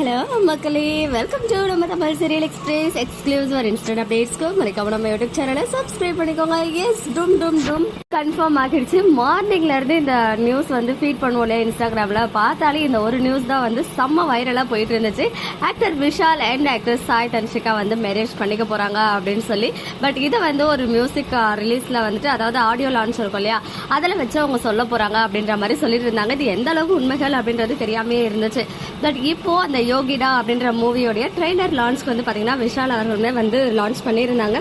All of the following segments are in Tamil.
ஹலோ மக்களே. வெல்கம் டு நம்ம Tamil serial express exclusive instant அப்டேட்ஸ்க்கு மறக்காம நம்ம யூடியூப் சேனலை சப்ஸ்கிரைப் பண்ணிக்கோங்க. எஸ் டும் டும் டும் கன்ஃபார்ம் ஆகிடுச்சு. மார்னிங்ல இருந்து இந்த நியூஸ் வந்து ஃபீட் பண்ணுவோம் இல்லையா இன்ஸ்டாகிராம்ல பார்த்தாலே இந்த ஒரு நியூஸ் தான் வந்து செம்ம வைரலா போயிட்டு இருந்துச்சு. Actor Vishal and actor Sai Dhanshika வந்து மேரேஜ் பண்ணிக்க போறாங்க அப்படின்னு சொல்லி. பட் இதை வந்து ஒரு மியூசிக் ரிலீஸ்ல வந்துட்டு அதாவது ஆடியோ லான்ச் இருக்கும் இல்லையா? அதில் வச்சு அவங்க சொல்ல போறாங்க அப்படின்ற மாதிரி சொல்லிட்டு இருந்தாங்க. இது எந்த அளவுக்கு உண்மைகள் அப்படின்றது தெரியாமே இருந்துச்சு. பட் இப்போ அந்த யோகிடா அப்படின்ற மூவியோடைய ட்ரெய்லர் லான்ச்க்கு வந்து பார்த்தீங்கன்னா விஷால் அவர்களுமே வந்து லான்ச் பண்ணியிருந்தாங்க.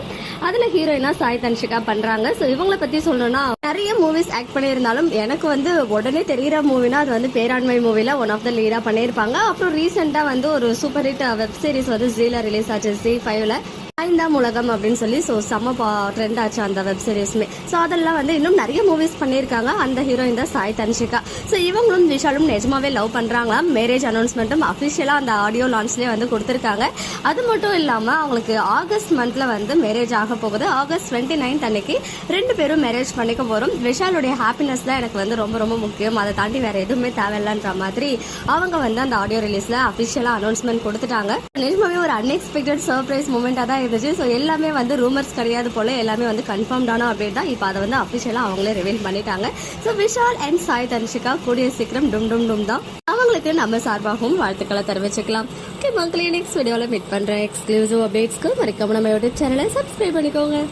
அதில் ஹீரோயினா சாய் தன்ஷிகா பண்ணுறாங்க ஸோ இவங்களை பற்றி சொல்லணும்னா நிறைய மூவிஸ் ஆக்ட் பண்ணியிருந்தாலும் எனக்கு வந்து உடனே தெரிகிற மூவினா அது வந்து பேராண்மை மூவியில் ஒன் ஆஃப் த லீடாக பண்ணியிருப்பாங்க. அப்புறம் ரீசெண்டாக வந்து ஒரு சூப்பர் ஹிட் வெப் சீரிஸ் வந்து ஜீல ரிலீஸ் ஆச்சு ஜி ஃபைவ்ல ஐந்தாம் உலகம் அப்படின்னு சொல்லி ஸோ செம்ம ட்ரெண்ட் ஆச்சு அந்த வெப் சீரிஸ்மே ஸோ அதெல்லாம் வந்து இன்னும் நிறைய மூவிஸ் பண்ணியிருக்காங்க. அந்த ஹீரோயின் தான் சாய் தன்ஷிகா. ஸோ இவங்களும் விஷாலும் நிஜமாவே லவ் பண்ணுறாங்களாம் மேரேஜ் அனௌன்ஸ்மெண்ட்டும் அஃபிஷியலாக அந்த ஆடியோ லான்ச்லேயே வந்து கொடுத்துருக்காங்க. அது மட்டும் இல்லாமல் அவங்களுக்கு ஆகஸ்ட் மந்தில் வந்து மேரேஜ் ஆக போகுது. ஆகஸ்ட் டுவெண்ட்டி நைன்த் அன்னைக்கு ரெண்டு பேரும் மேரேஜ் பண்ணிக்க போகிறோம் விஷாலுடைய ஹாப்பினஸ் தான் எனக்கு வந்து ரொம்ப ரொம்ப முக்கியம். அதை தாண்டி வேறு எதுவுமே தேவையில்லைன்ற மாதிரி அவங்க வந்து அந்த ஆடியோ ரிலீஸில் அஃபிஷியலாக அனௌன்ஸ்மெண்ட் கொடுத்துட்டாங்க. நிஜமாவே ஒரு அன்எக்ஸ்பெக்டட் சர்ப்ரைஸ் மூமெண்ட்டாக தான் இருந்துச்சு ஸோ எல்லாமே வந்து ரூமர்ஸ் கிடையாது போல எல்லாமே வந்து கன்ஃபார்ம்டான அப்டேட் தான். இப்போ அதை வந்து அஃபிஷியலாக அவங்களே ரிவீல் பண்ணிட்டாங்க. ஸோ விஷால் அண்ட் சாய் தனுஷிகா கூடிய சீக்கிரம் டும் டும் டும் தான். அவங்களுக்கு நம்ம சார்பாகவும் வாழ்த்துக்களை தெரிவிச்சுக்கலாம். ஓகே மக்களே நெக்ஸ்ட் வீடியோவில் மீட் பண்ணுறேன் எக்ஸ்க்ளூசிவ் அப்டேட்ஸ்க்கு மறக்காம நம்ம யூடியூப் சேனலை சப்ஸ்கிரைப் பண்ணிக்கோங்க.